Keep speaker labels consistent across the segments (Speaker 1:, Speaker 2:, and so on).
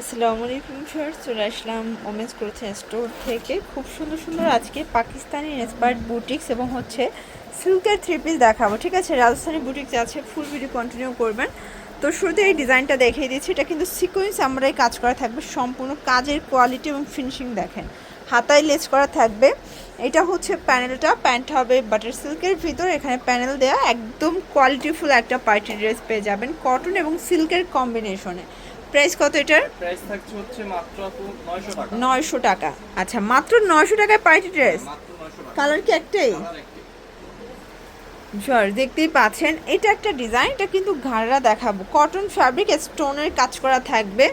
Speaker 1: আসসালামু আলাইকুম স্যার চলে আসলাম ওমেন্স ক্লোথিং স্টোর থেকে। খুব সুন্দর সুন্দর আজকে পাকিস্তানি ইন্সপায়ার্ড বুটিক্স এবং হচ্ছে সিল্কের থ্রি পিস দেখাবো, ঠিক আছে? রাজস্থানি বুটিক্স আছে ফুল ভিডিও কন্টিনিউ করবেন। তো শুরুতে এই ডিজাইনটা দেখিয়ে দিচ্ছি, এটা কিন্তু সিকোয়েন্স আমরা এই কাজ করা থাকবে, সম্পূর্ণ কাজের কোয়ালিটি এবং ফিনিশিং দেখেন। হাতায় লেস করা থাকবে। এটা হচ্ছে প্যানেলটা, প্যান্ট হবে বাটার সিল্কের ভিতর, এখানে প্যানেল দেওয়া একদম কোয়ালিটিফুল একটা পার্টি ড্রেস পেয়ে যাবেন কটন এবং সিল্কের কম্বিনেশনে প্রাইস কত এটার?
Speaker 2: প্রাইস থাকছে হচ্ছে মাত্র 900 টাকা।
Speaker 1: নয়শো টাকা। আচ্ছা মাত্র নয়শো টাকায় পার্টি ড্রেস?
Speaker 2: 900 টাকা।
Speaker 1: কালার কি একটাই?
Speaker 2: কালার
Speaker 1: জর দেখতেই পাচ্ছেন এটা একটা ডিজাইন এটা কিন্তু ঘাড়া দেখাবো। কটন ফ্যাব্রিক স্টোনের কাজ করা থাকবে।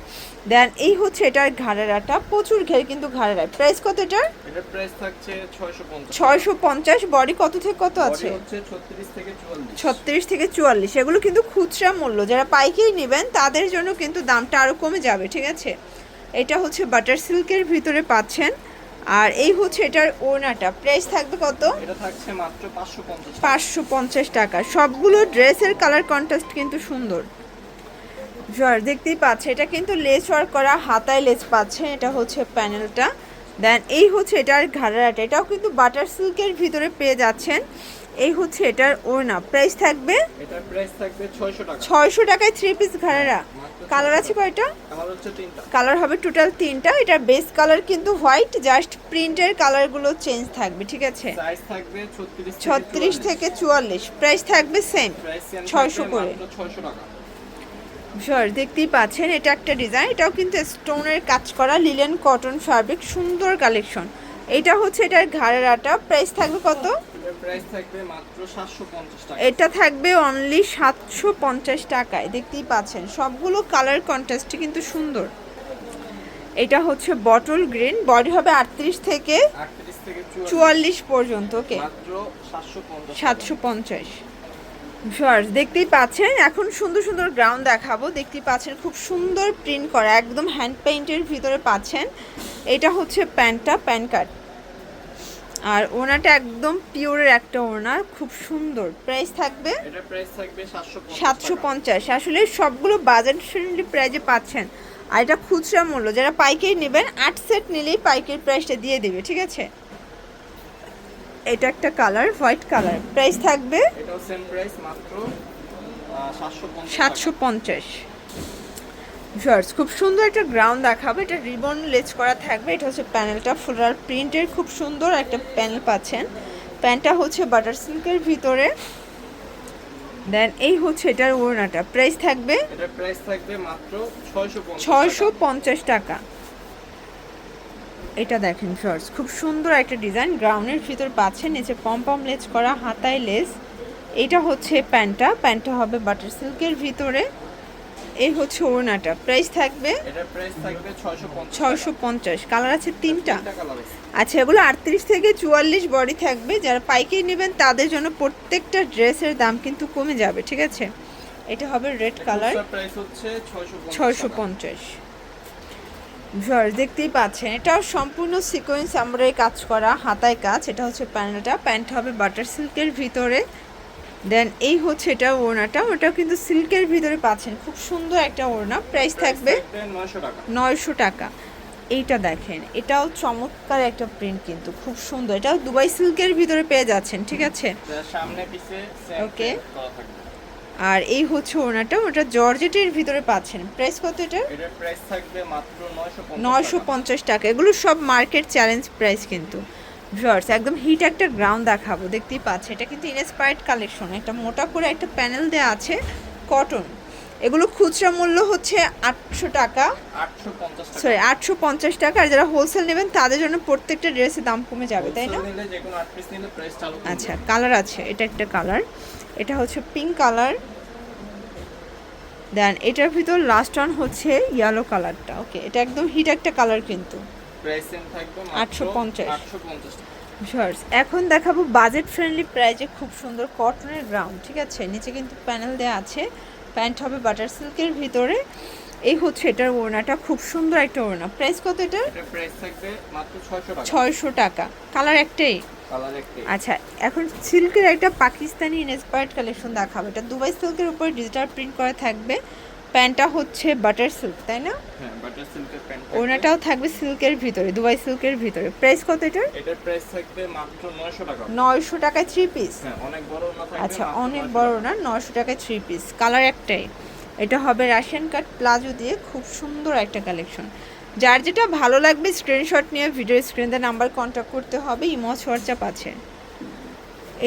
Speaker 1: দেন এই হচ্ছে এটার ঘাড়াটা প্রচুর ঘের কিন্তু ঘাড়া প্রাইস কত এটার?
Speaker 2: এটার প্রাইস থাকছে 650
Speaker 1: ছয়শো পঞ্চাশ বডি কত থেকে কত আছে?
Speaker 2: হচ্ছে 36 থেকে 44
Speaker 1: ছত্রিশ থেকে চুয়াল্লিশ এগুলো কিন্তু খুচরা মূল্য। যারা পাইকারি নেবেন তাদের জন্য কিন্তু দামটা আরও কমে যাবে ঠিক আছে? এটা হচ্ছে বাটার সিল্কের ভিতরে পাচ্ছেন। আর এই হচ্ছে এটার ওড়নাটা। প্রাইস থাকবে কত?
Speaker 2: এটা থাকছে মাত্র 550
Speaker 1: পাঁচশো পঞ্চাশ টাকা। সবগুলো ড্রেসের কালার কন্ট্রাস্ট কিন্তু সুন্দর। জয়ার দেখতেই পাচ্ছে এটা কিন্তু লেস ওয়ার্ক করা হাতায় লেস পাচ্ছে এটা হচ্ছে প্যানেলটা দেন এই হচ্ছে এটার ঘাড়াটা এটাও কিন্তু বাটার সিল্কের ভিতরে পেয়ে যাচ্ছেন। এই হচ্ছে এটার ওড়না। প্রাইস থাকবে?
Speaker 2: এটার প্রাইস থাকবে 600 টাকা।
Speaker 1: ছয়শো টাকায় থ্রি পিস ঘাড়া কালার আছে কয়টা?
Speaker 2: কালার হচ্ছে তিনটা।
Speaker 1: কালার হবে টোটাল তিনটা। এটার বেস কালার কিন্তু হোয়াইট জাস্ট প্রিন্টের কালারগুলো চেঞ্জ থাকবে ঠিক আছে?
Speaker 2: সাইজ থাকবে 36
Speaker 1: ছত্রিশ থেকে চুয়াল্লিশ। প্রাইস থাকবে সেম
Speaker 2: প্রাইস
Speaker 1: 600 করে।
Speaker 2: 600 টাকা।
Speaker 1: দেখতেই পাচ্ছেন এটা একটা ডিজাইন এটাও কিন্তু স্টোনের কাজ করা লিলেন কটন ফ্যাব্রিক সুন্দর কালেকশন এটা হচ্ছে এটার ঘাড়ের আটা প্রাইস থাকবে কত?
Speaker 2: প্রাইস থাকবে মাত্র 750 টাকা।
Speaker 1: এটা থাকবে অনলি সাতশো পঞ্চাশ টাকায় দেখতেই পাচ্ছেন। সবগুলো কালার কন্ট্রাস্টই কিন্তু সুন্দর। এটা হচ্ছে বটল গ্রিন বডি হবে আটত্রিশ থেকে
Speaker 2: 38 থেকে 44
Speaker 1: চুয়াল্লিশ পর্যন্ত ওকে
Speaker 2: মাত্র 750
Speaker 1: সাতশো পঞ্চাশ। ভিউয়ার্স দেখতেই পাচ্ছেন এখন সুন্দর সুন্দর গ্রাউন্ড দেখাবো। দেখতেই পাচ্ছেন খুব সুন্দর প্রিন্ট করা একদম হ্যান্ড পেইন্টের ভিতরে পাচ্ছেন। এটা হচ্ছে প্যান্টটা প্যান কার্ড আর ওনাটা একদম পিওরের একটা ওনার খুব সুন্দর। প্রাইস থাকবে?
Speaker 2: এটার প্রাইস থাকবে 750
Speaker 1: সাতশো। পঞ্চাশ। আসলে সবগুলো বাজেট ফ্রেন্ডলি প্রাইজে পাচ্ছেন। আর এটা খুচরা মূল্য যারা পাইকারি নেবেন আট সেট নিলেই পাইকারি প্রাইসটা দিয়ে দেবে ঠিক আছে? এটা একটা কালার হোয়াইট কালার প্রাইস থাকবে?
Speaker 2: এটাও সেম প্রাইস মাত্র আহ, 750
Speaker 1: সাতশো পঞ্চাশ। শর্টস খুব সুন্দর একটা গ্রাউন্ড দেখাবো। এটা রিবন লেজ করা থাকবে। এটা হচ্ছে প্যানেলটা ফুলার প্রিন্টের খুব সুন্দর একটা প্যানেল পাচ্ছেন। প্যান্টটা হচ্ছে বাটার সিল্কের ভিতরে। দেন এই হচ্ছে এটার ওড়নাটা। প্রাইস থাকবে?
Speaker 2: প্রাইস থাকবে মাত্র 650
Speaker 1: ছয়শো
Speaker 2: টাকা।
Speaker 1: পঞ্চাশ টাকা। এটা দেখেন শর্টস খুব সুন্দর একটা ডিজাইন গ্রাউন্ডের ভিতর পাচ্ছেন নিচে পম পম লেস করা হাতায় লেস। এটা হচ্ছে প্যান্টটা প্যান্টটা হবে বাটার সিল্কের ভিতরে। এই হচ্ছে ওড়নাটা। প্রাইস থাকবে
Speaker 2: এটার প্রাইস থাকবে 650
Speaker 1: ছয়শো পঞ্চাশ। কালার আছে তিনটা। আচ্ছা এগুলো আটত্রিশ থেকে চুয়াল্লিশ বডি থাকবে। যারা পাইকারি নেবেন তাদের জন্য প্রত্যেকটা ড্রেসের দাম কিন্তু কমে যাবে ঠিক আছে? এটা হবে রেড কালার
Speaker 2: প্রাইস হচ্ছে 650
Speaker 1: ছয়শো পঞ্চাশ। ভিউয়ার্স দেখতেই পাচ্ছেন এটাও সম্পূর্ণ সিকোয়েন্স আমরা কাজ করা হাতায় কাজ। এটা হচ্ছে প্যান্টটা। প্যান্ট হবে বাটার সিল্কের ভিতরে। দেন এই হচ্ছে এটা ওড়নাটা ওটাও কিন্তু সিল্কের ভিতরে পাচ্ছেন। খুব সুন্দর একটা ওড়না প্রাইস থাকবে নয়শো টাকা। এইটা দেখেন এটাও চমৎকার একটা প্রিন্ট কিন্তু খুব সুন্দর। এটাও দুবাই সিল্কের ভিতরে পেয়ে যাচ্ছেন ঠিক আছে?
Speaker 2: সামনে পিছে থাকবে।
Speaker 1: আর এই হচ্ছে ওড়নাটা ওটা জর্জেটের ভিতরে পাচ্ছেন। প্রাইস কত এটা
Speaker 2: এটার প্রাইস থাকবে মাত্র 950
Speaker 1: নয়শো পঞ্চাশ টাকা। এগুলো সব মার্কেট চ্যালেঞ্জ প্রাইস কিন্তু। ভিউয়ার্স একদম হিট একটা গ্রাউন্ড দেখাবো দেখতেই পাচ্ছে এটা কিন্তু ইনস্পায়ার্ড কালেকশন একটা মোটা করে একটা প্যানেল দেওয়া আছে কটন এগুলো খুচরা মূল্য হচ্ছে আটশো টাকা।
Speaker 2: 850
Speaker 1: সরি আটশো পঞ্চাশ টাকা আর যারা হোলসেল নেবেন তাদের জন্য প্রত্যেকটা ড্রেসের দাম কমে যাবে তাই না?
Speaker 2: Wholesale নিলে যে কোনো 8 পিস নিলে প্রাইস চালু থাকবে।
Speaker 1: আচ্ছা কালার আছে এটা একটা কালার এটা হচ্ছে পিঙ্ক কালার দেন এটার ভিতর লাস্ট ওয়ান হচ্ছে ইয়েলো কালারটা ওকে এটা একদম হিট একটা কালার কিন্তু।
Speaker 2: প্রাইস সেম থাকবে
Speaker 1: 850
Speaker 2: 850 টাকা।
Speaker 1: এখন দেখাবো বাজেট ফ্রেন্ডলি প্রাইজে খুব সুন্দর কটনের গ্রাউন্ড ঠিক আছে? নিচে কিন্তু প্যানেল দেওয়া আছে। প্যান্ট হবে বাটার সিল্কের ভিতরে। এই হচ্ছে এটার ওড়নাটা খুব সুন্দর একটা ওড়না। প্রাইস কত এটার?
Speaker 2: প্রাইস থাকবে মাত্র 600 টাকা।
Speaker 1: ছয়শো টাকা। কালার একটাই? আচ্ছা এখন সিল্কের একটা পাকিস্তানি ইনস্পায়ার্ড কালেকশন দেখাবো। এটা দুবাই সিল্কের উপর ডিজিটাল প্রিন্ট করা থাকবে। প্যান্টটা হচ্ছে বাটার সিল্ক তাই না?
Speaker 2: হ্যাঁ বাটার সিল্কের প্যান্ট
Speaker 1: ওড়নাটাও থাকবে সিল্কের ভিতরে দুবাই সিল্কের ভিতরে। প্রাইস কত এটার?
Speaker 2: এটার প্রাইস থাকবে মাত্র 900 টাকা।
Speaker 1: নয়শো টাকায় থ্রি পিস
Speaker 2: হ্যাঁ অনেক বড় না থাকবে
Speaker 1: আচ্ছা অনেক বড় না নয়শো টাকায় থ্রি পিস কালার একটাই। এটা হবে রাশিয়ান কাট প্লাজো দিয়ে খুব সুন্দর একটা কালেকশন যার যেটা ভালো লাগবে স্ক্রিনশট নিয়ে ভিডিও স্ক্রিনে নাম্বার কন্ট্যাক্ট করতে হবে ইমো হোয়াটসঅ্যাপ আছে।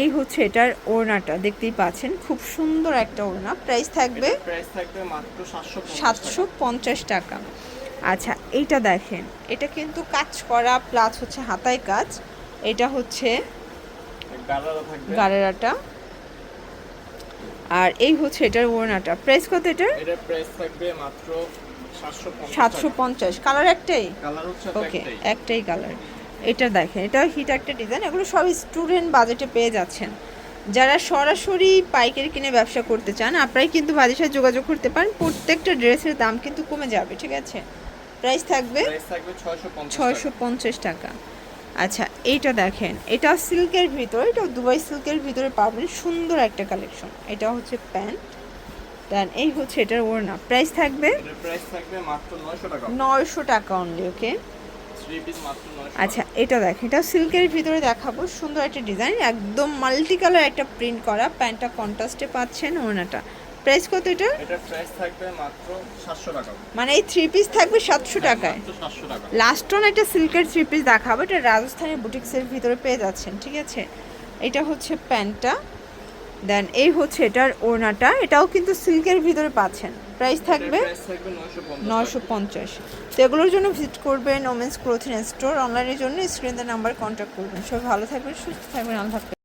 Speaker 1: এই হচ্ছে এটার ওড়নাটা দেখতেই পাচ্ছেন। খুব সুন্দর একটা ওড়না। প্রাইস থাকবে
Speaker 2: প্রাইস থাকবে মাত্র
Speaker 1: সাতশো পঞ্চাশ টাকা। আচ্ছা এইটা দেখেন। এটা কিন্তু কাজ করা প্লাস হচ্ছে হাতায় কাজ। এটা হচ্ছে গারেরাটা আর এই হচ্ছে এটার ওড়নাটা। প্রাইস কত এটার?
Speaker 2: এটার প্রাইস থাকবে মাত্র 750
Speaker 1: সাতশো পঞ্চাশ। কালার একটাই?
Speaker 2: কালার হচ্ছে
Speaker 1: ওকে
Speaker 2: একটাই।
Speaker 1: একটাই কালার এটা দেখেন এটা হিট একটা ডিজাইন এগুলো সব স্টুডেন্ট বাজেটে পেয়ে যাচ্ছেন। যারা সরাসরি পাইকারি কিনে ব্যবসা করতে চান আপনারাই কিন্তু বাজের সাথে যোগাযোগ করতে পারেন প্রত্যেকটা ড্রেসের দাম কিন্তু কমে যাবে ঠিক আছে? প্রাইস থাকবে
Speaker 2: প্রাইস থাকবে 650
Speaker 1: ছয়শো পঞ্চাশ টাকা। আচ্ছা এইটা দেখেন এটা সিল্কের ভিতরে এটা দুবাই সিল্কের ভিতরে পাবেন সুন্দর একটা কালেকশন এটা হচ্ছে প্যান্ট দেন এই হচ্ছে এটার ওড়না। প্রাইস থাকবে
Speaker 2: প্রাইস থাকবে মাত্র 900 টাকা।
Speaker 1: নয়শো টাকা অনলি ওকে আচ্ছা এটা দেখ এটা সিল্কের ভিতরে দেখাবো। সুন্দর একটা ডিজাইন একদম মাল্টি কালার একটা প্রিন্ট করা। প্যান্টটা কন্ট্রাস্টে পাচ্ছেন ওড়নাটা প্রাইস কত এটা?
Speaker 2: এটার প্রাইস থাকবে মাত্র 700 টাকা।
Speaker 1: মানে এই থ্রি পিস থাকবে সাতশো টাকায়।
Speaker 2: মাত্র 700 টাকা।
Speaker 1: লাস্ট অন একটা সিল্কের থ্রি পিস দেখাবো। এটা রাজস্থানের বুটিক্সের ভিতরে পেয়ে যাচ্ছেন ঠিক আছে? এটা হচ্ছে প্যান্টটা। দেন এই হচ্ছে এটার ওড়নাটা। এটাও কিন্তু সিল্কের ভিতরে পাচ্ছেন। প্রাইস থাকবে
Speaker 2: প্রাইস থাকবে 950
Speaker 1: নয়শো পঞ্চাশ। তো এগুলোর জন্য ভিজিট করবেন ওমেন্স ক্লোথিং স্টোর অনলাইনের জন্য স্ক্রিনের নাম্বার কন্ট্যাক্ট করবেন। সবাই ভালো থাকবেন সুস্থ থাকবেন। আল্লাহ।